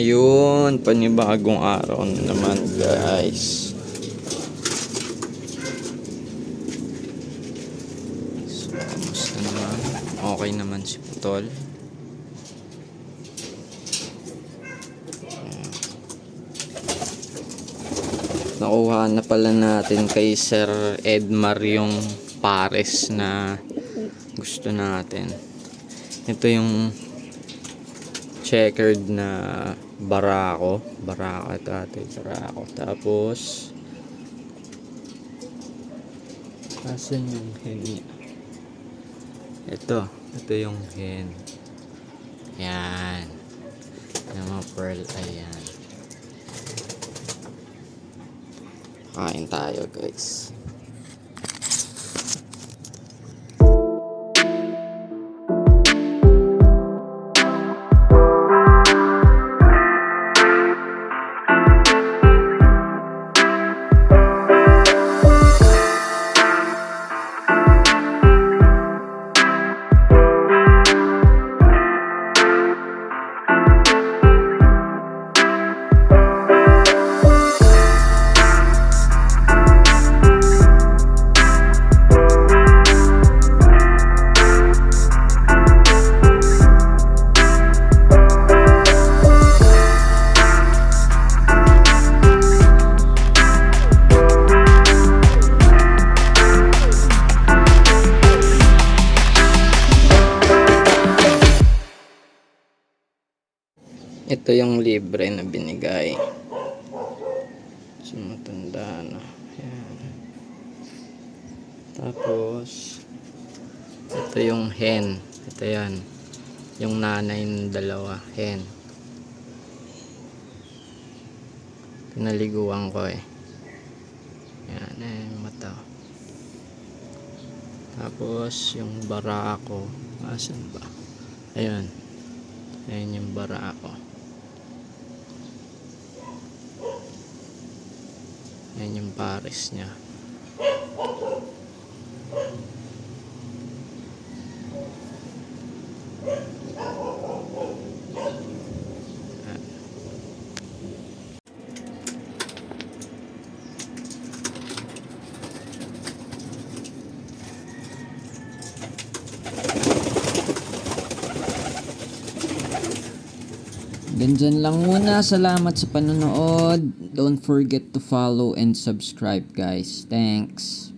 Ayun, panibagong araw na naman guys. So, kamusta naman? Okay naman si Putol. Nakuha na pala natin kay Sir Edmar yung pares na gusto natin. Ito yung checkered na barako. Barako ito ate, barako. Tapos, asan yung hen niya? Ito, ito yung hen. Yan. Yung mga pearl, ayan. Kain tayo guys. Ito yung libre na binigay. So, matanda na. Ayan. Tapos, ito yung hen. Ito yan. Yung nanay ng dalawa. Hen. Pinaliguan ko eh. Ayan. Ayan yung mata. Tapos, yung barako. Asan ba? Ayun. Ayan yung barako. Yan yung pares niya. Ganyan lang muna. Salamat sa panonood. Don't forget to follow and subscribe guys. Thanks.